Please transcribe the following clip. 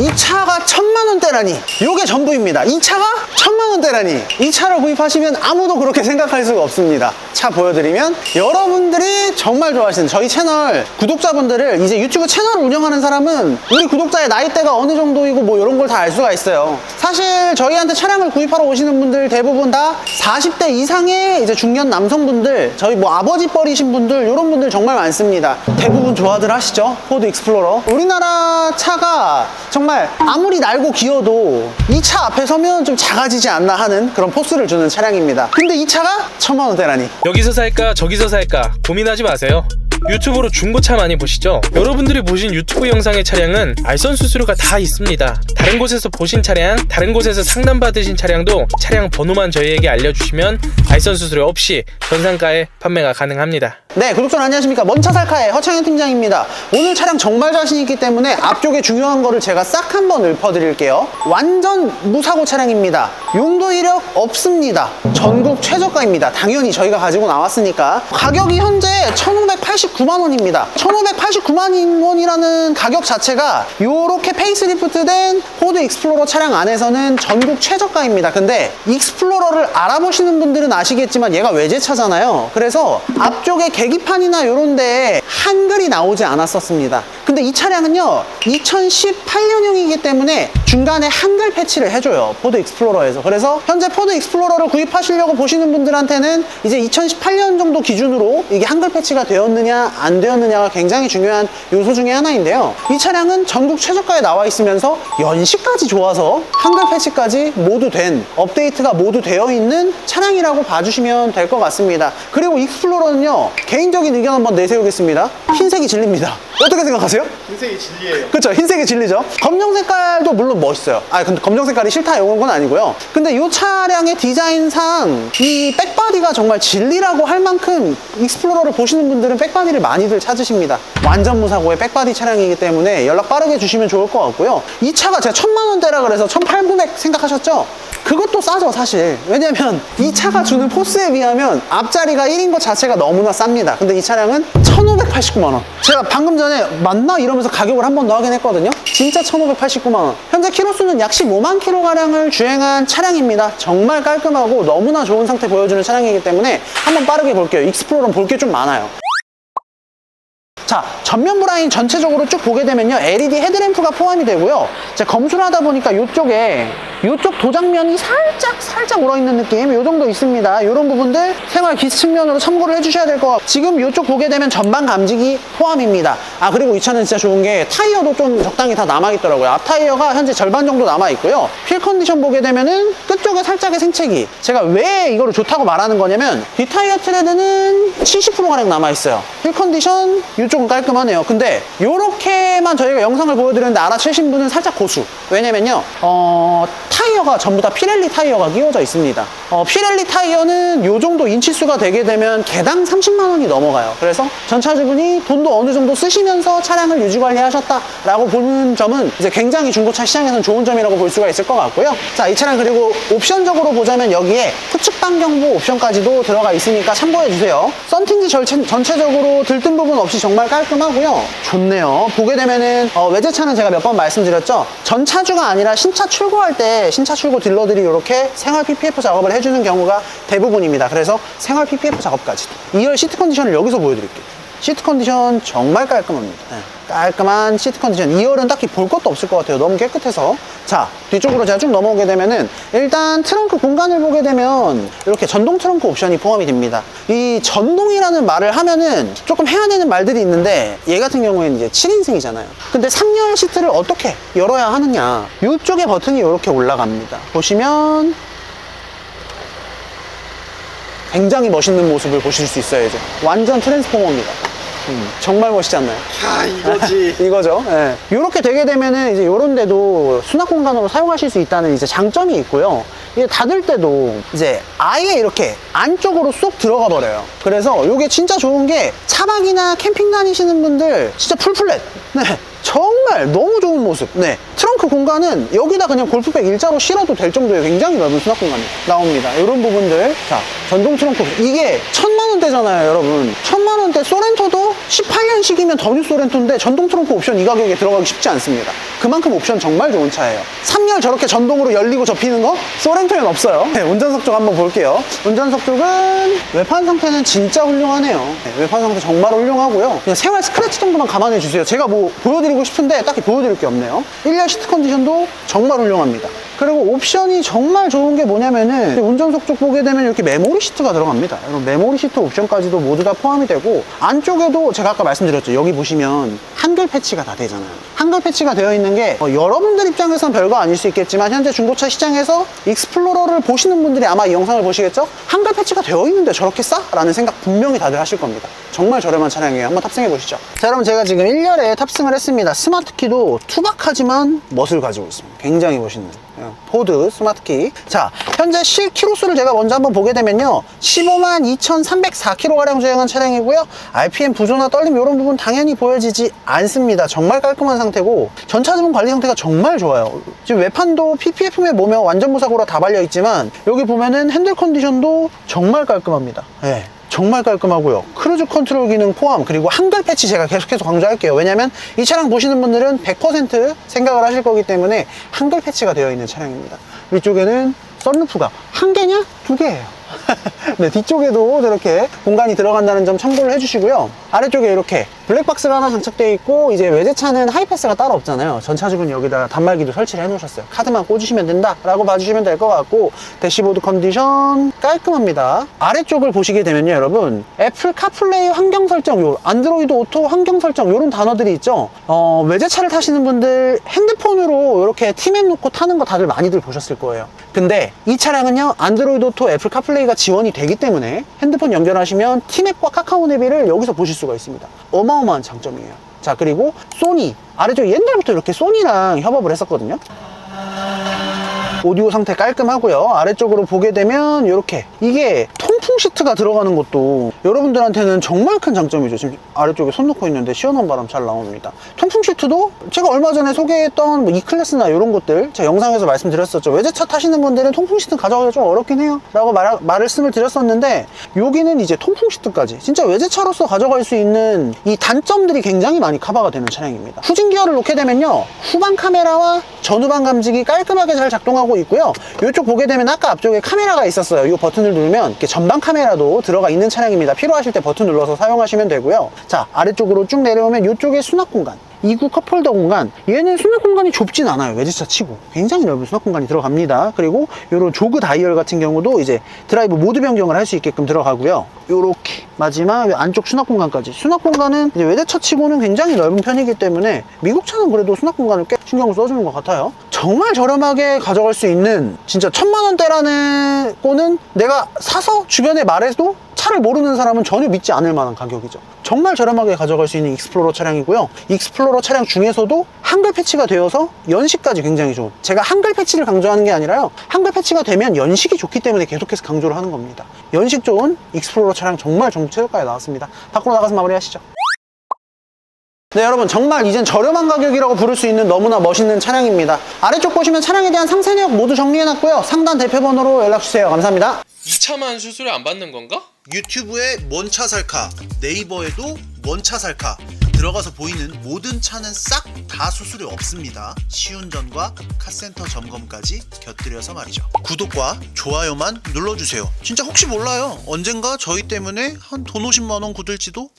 이 차가 천만 원대라니. 요게 전부입니다. 이 차가 천만 원대라니. 이 차를 구입하시면 아무도 그렇게 생각할 수가 없습니다. 차 보여드리면 여러분들이 정말 좋아하시는 저희 채널 구독자분들을 이제 유튜브 채널을 운영하는 사람은 우리 구독자의 나이대가 어느 정도이고 뭐 이런 걸 다 알 수가 있어요. 사실 저희한테 차량을 구입하러 오시는 분들 대부분 다 40대 이상의 이제 중년 남성분들 저희 뭐 아버지 뻘이신 분들 이런 분들 정말 많습니다. 대부분 좋아들 하시죠? 포드 익스플로러. 우리나라 차가 정말 아무리 날고 기어도 이 차 앞에 서면 좀 작아지지 않나 하는 그런 포스를 주는 차량입니다 근데 이 차가 천만 원대라니 여기서 살까 저기서 살까 고민하지 마세요. 유튜브로 중고차 많이 보시죠? 여러분들이 보신 유튜브 영상의 차량은 알선 수수료가 다 있습니다. 다른 곳에서 보신 차량, 다른 곳에서 상담받으신 차량도 차량 번호만 저희에게 알려주시면 알선 수수료 없이 전상가에 판매가 가능합니다. 네, 구독자 안녕하십니까. 먼차 살카의 허창현 팀장입니다. 오늘 차량 정말 자신 있기 때문에 앞쪽에 중요한 거를 제가 싹 한번 읊어드릴게요. 완전 무사고 차량입니다. 용도 이력 없습니다. 전국 최저가입니다. 당연히 저희가 가지고 나왔으니까. 가격이 현재 1,589만 원입니다. 1,589만 원이라는 가격 자체가 요렇게 페이스리프트 된 포드 익스플로러 차량 안에서는 전국 최저가입니다. 근데 익스플로러를 알아보시는 분들은 아시겠지만 얘가 외제차잖아요. 그래서 앞쪽에 계기판이나 요런 데에 한글이 나오지 않았었습니다. 근데 이 차량은요, 2018년형이기 때문에 중간에 한글 패치를 해줘요. 포드 익스플로러에서. 그래서 현재 포드 익스플로러를 구입하시려고 보시는 분들한테는 이제 2018년 정도 기준으로 이게 한글 패치가 되었느냐, 안 되었느냐가 굉장히 중요한 요소 중에 하나인데요. 이 차량은 전국 최저가에 나와 있으면서 연식까지 좋아서 한글 패치까지 모두 된, 업데이트가 모두 되어 있는 차량이라고 봐주시면 될 것 같습니다. 그리고 익스플로러는요, 개인적인 의견 한번 내세우겠습니다. 흰색이 진립니다. 어떻게 생각하세요? 흰색이 진리예요. 그쵸 흰색이 진리죠 검정 색깔도 물론 멋있어요 아 근데 검정 색깔이 싫다 이런 건 아니고요 근데 이 차량의 디자인상 이 백바디가 정말 진리라고 할 만큼 익스플로러를 보시는 분들은 백바디 를 많이들 찾으십니다. 완전 무사고의 백바디 차량이기 때문에 연락 빠르게 주시면 좋을 것 같고요. 이 차가 제가 천만 원대라 그래서 1800 생각하셨죠? 그것도 싸죠 사실. 왜냐면 이 차가 주는 포스에 비하면 앞자리가 1인 것 자체가 너무나 쌉니다. 근데 이 차량은 1589만원. 제가 방금 전에 맞나? 이러면서 가격을 한 번 더 확인했거든요. 진짜 1589만원. 현재 키로수는 약 15만 킬로가량을 주행한 차량입니다. 정말 깔끔하고 너무나 좋은 상태 보여주는 차량이기 때문에 한번 빠르게 볼게요. 익스플로러는 볼 게 좀 많아요 자, 전면 브라인 전체적으로 쭉 보게 되면요. LED 헤드램프가 포함이 되고요. 제가 검수를 하다 보니까 이쪽에 이쪽 도장면이 살짝 살짝 울어있는 느낌 이 정도 있습니다. 이런 부분들 생활 기스 측면으로 참고를 해주셔야 될 것 같고 지금 이쪽 보게 되면 전방 감지기 포함입니다. 아 그리고 이 차는 진짜 좋은 게 타이어도 좀 적당히 다 남아있더라고요. 앞 타이어가 현재 절반 정도 남아있고요. 휠 컨디션 보게 되면은 끝쪽에 살짝의 생채기 제가 왜 이거를 좋다고 말하는 거냐면 뒷 타이어 트레드는 70%가량 남아있어요. 휠 컨디션 이쪽 은 깔끔하네요. 근데 이렇게만 저희가 영상을 보여드렸는데 알아채신 분은 살짝 고수. 왜냐면요. 어, 타이어가 전부 다 피렐리 타이어가 끼워져 있습니다. 어, 피렐리 타이어는 이 정도 인치수가 되게 되면 개당 30만 원이 넘어가요. 그래서 전차주분이 돈도 어느 정도 쓰시면서 차량을 유지 관리하셨다 라고 보는 점은 이제 굉장히 중고차 시장에서는 좋은 점이라고 볼 수가 있을 것 같고요. 자, 이 차량 그리고 옵션적으로 보자면 여기에 후측방 경보 옵션까지도 들어가 있으니까 참고해 주세요. 썬팅지 전체, 전체적으로 들뜬 부분 없이 정말 깔끔하고요. 좋네요. 보게 되면은 어, 외제차는 제가 몇 번 말씀드렸죠. 전차주가 아니라 신차 출고할 때 신차 출고 딜러들이 이렇게 생활 PPF 작업을 해주는 경우가 대부분입니다. 그래서 생활 PPF 작업까지도. 2열 시트 컨디션을 여기서 보여드릴게요. 시트 컨디션 정말 깔끔합니다. 네. 깔끔한 시트 컨디션. 2열은 딱히 볼 것도 없을 것 같아요. 너무 깨끗해서. 자, 뒤쪽으로 제가 쭉 넘어오게 되면은 일단 트렁크 공간을 보게 되면 이렇게 전동 트렁크 옵션이 포함이 됩니다. 이 전동이라는 말을 하면은 조금 해야 되는 말들이 있는데 얘 같은 경우에는 이제 7인승이잖아요. 근데 3열 시트를 어떻게 열어야 하느냐. 이쪽에 버튼이 이렇게 올라갑니다. 보시면 굉장히 멋있는 모습을 보실 수 있어요, 이제. 완전 트랜스포머입니다. 음, 정말 멋있지 않나요? 아 이거지. 이거죠. 예. 이렇게 되게 되면은 이제 이런 데도 수납 공간으로 사용하실 수 있다는 이제 장점이 있고요. 이게 닫을 때도 이제 아예 이렇게 안쪽으로 쏙 들어가 버려요. 그래서 이게 진짜 좋은 게 차박이나 캠핑 다니시는 분들 진짜 풀플랫. 네. 정말 너무 좋은 모습. 네. 트렁크 공간은 여기다 그냥 골프백 일자로 실어도 될 정도의 굉장히 넓은 수납 공간이 나옵니다. 이런 부분들. 자, 전동 트렁크. 이게 천만 원대잖아요, 여러분. 천만 원대 소렌토도 18년식이면 더 뉴 소렌토인데 전동 트렁크 옵션 이 가격에 들어가기 쉽지 않습니다. 그만큼 옵션 정말 좋은 차예요. 3열 저렇게 전동으로 열리고 접히는 거 소렌토엔 없어요. 네, 운전석 쪽 한번 볼게요. 운전석 쪽은 외판 상태는 진짜 훌륭하네요. 네, 외판 상태 정말 훌륭하고요. 그냥 생활 스크래치 정도만 감안해 주세요. 제가 뭐 보여드리고 싶은데 딱히 보여드릴 게 없네요. 1열 시트 컨디션도 정말 훌륭합니다. 그리고 옵션이 정말 좋은 게 뭐냐면은 운전석 쪽 보게 되면 이렇게 메모리 시트가 들어갑니다. 이런 메모리 시트 옵션까지도 모두 다 포함이 되고 안쪽에도 제가 아까 말씀드렸죠. 여기 보시면 한글 패치가 다 되잖아요. 한글 패치가 되어 있는 게 어, 여러분들 입장에선 별거 아닐 수 있겠지만 현재 중고차 시장에서 익스플로러를 보시는 분들이 아마 이 영상을 보시겠죠? 한글 패치가 되어 있는데 저렇게 싸? 라는 생각 분명히 다들 하실 겁니다. 정말 저렴한 차량이에요. 한번 탑승해 보시죠. 자, 여러분 제가 지금 1열에 탑승을 했습니다. 스마트키도 투박하지만 멋을 가지고 있습니다. 굉장히 멋있는. 예, 포드 스마트키. 자, 현재 실 키로수를 제가 먼저 한번 보게 되면요. 15만 2,304km가량 주행한 차량이고요. RPM 부조나 떨림 이런 부분 당연히 보여지지 않습니다. 정말 깔끔한 상태고 전차 주문 관리 상태가 정말 좋아요. 지금 외판도 PPF에 보면 완전 무사고라 다 발려 있지만 여기 보면은 핸들 컨디션도 정말 깔끔합니다. 예. 정말 깔끔하고요. 크루즈 컨트롤 기능 포함 그리고 한글 패치 제가 계속해서 강조할게요. 왜냐면 이 차량 보시는 분들은 100% 생각을 하실 거기 때문에 한글 패치가 되어 있는 차량입니다. 위쪽에는 썬루프가 한 개냐? 두 개예요. 네, 뒤쪽에도 저렇게 공간이 들어간다는 점 참고를 해주시고요. 아래쪽에 이렇게 블랙박스가 하나 장착되어 있고 이제 외제차는 하이패스가 따로 없잖아요. 전차주분 여기다 단말기도 설치를 해놓으셨어요. 카드만 꽂으시면 된다 라고 봐주시면 될 것 같고 대시보드 컨디션 깔끔합니다. 아래쪽을 보시게 되면요, 여러분 애플 카플레이 환경 설정, 요 안드로이드 오토 환경 설정 이런 단어들이 있죠. 어, 외제차를 타시는 분들 핸드폰으로 이렇게 티맵 놓고 타는 거 다들 많이들 보셨을 거예요. 근데 이 차량은요, 안드로이드 오토 애플 카플레이가 지원이 되기 때문에 핸드폰 연결하시면 티맵과 카카오 내비를 여기서 보실 수가 있습니다. 어마어마한 장점이에요. 자, 그리고 소니. 아래쪽 옛날부터 이렇게 소니랑 협업을 했었거든요. 오디오 상태 깔끔하고요. 아래쪽으로 보게 되면 이렇게 이게 통풍 시트가 들어가는 것도 여러분들한테는 정말 큰 장점이죠. 지금 아래쪽에 손 놓고 있는데 시원한 바람 잘 나옵니다. 통풍 시트도 제가 얼마 전에 소개했던 뭐 E클래스나 이런 것들 제가 영상에서 말씀드렸었죠. 외제차 타시는 분들은 통풍 시트 가져가기가 좀 어렵긴 해요. 라고 말, 말씀을 드렸었는데 여기는 이제 통풍 시트까지 진짜 외제차로서 가져갈 수 있는 이 단점들이 굉장히 많이 커버가 되는 차량입니다. 후진 기어를 놓게 되면요. 후방 카메라와 전후방 감지기 깔끔하게 잘 작동하고 있고요. 이쪽 보게 되면 아까 앞쪽에 카메라가 있었어요. 이 버튼을 누르면 이렇게 전방 카메라도 들어가 있는 차량입니다. 필요하실 때 버튼 눌러서 사용하시면 되고요. 자, 아래쪽으로 쭉 내려오면 이쪽에 수납 공간. 2구 컵홀더 공간. 얘는 수납 공간이 좁진 않아요. 외제차 치고. 굉장히 넓은 수납 공간이 들어갑니다. 그리고 이런 조그 다이얼 같은 경우도 이제 드라이브 모드 변경을 할 수 있게끔 들어가고요. 요렇게 마지막 안쪽 수납 공간까지. 수납 공간은 이제 외제차 치고는 굉장히 넓은 편이기 때문에 미국 차는 그래도 수납 공간을 꽤 신경을 써주는 것 같아요. 정말 저렴하게 가져갈 수 있는 진짜 천만 원대라는 거는 내가 사서 주변에 말해도 차를 모르는 사람은 전혀 믿지 않을 만한 가격이죠. 정말 저렴하게 가져갈 수 있는 익스플로러 차량이고요. 익스플로러 차량 중에서도 한글 패치가 되어서 연식까지 굉장히 좋은. 제가 한글 패치를 강조하는 게 아니라요. 한글 패치가 되면 연식이 좋기 때문에 계속해서 강조를 하는 겁니다. 연식 좋은 익스플로러 차량 정말 최저가에 나왔습니다. 밖으로 나가서 마무리하시죠. 네 여러분 정말 이젠 저렴한 가격이라고 부를 수 있는 너무나 멋있는 차량입니다. 아래쪽 보시면 차량에 대한 상세 내역 모두 정리해놨고요. 상단 대표번호로 연락주세요. 감사합니다. 2차만 수수료 안 받는 건가? 유튜브에 뭔차 살까 네이버에도 뭔차 살까 들어가서 보이는 모든 차는 싹 다 수수료 없습니다. 시운전과 카센터 점검까지 곁들여서 말이죠. 구독과 좋아요만 눌러주세요. 진짜 혹시 몰라요. 언젠가 저희 때문에 한 돈 50만원 굳을지도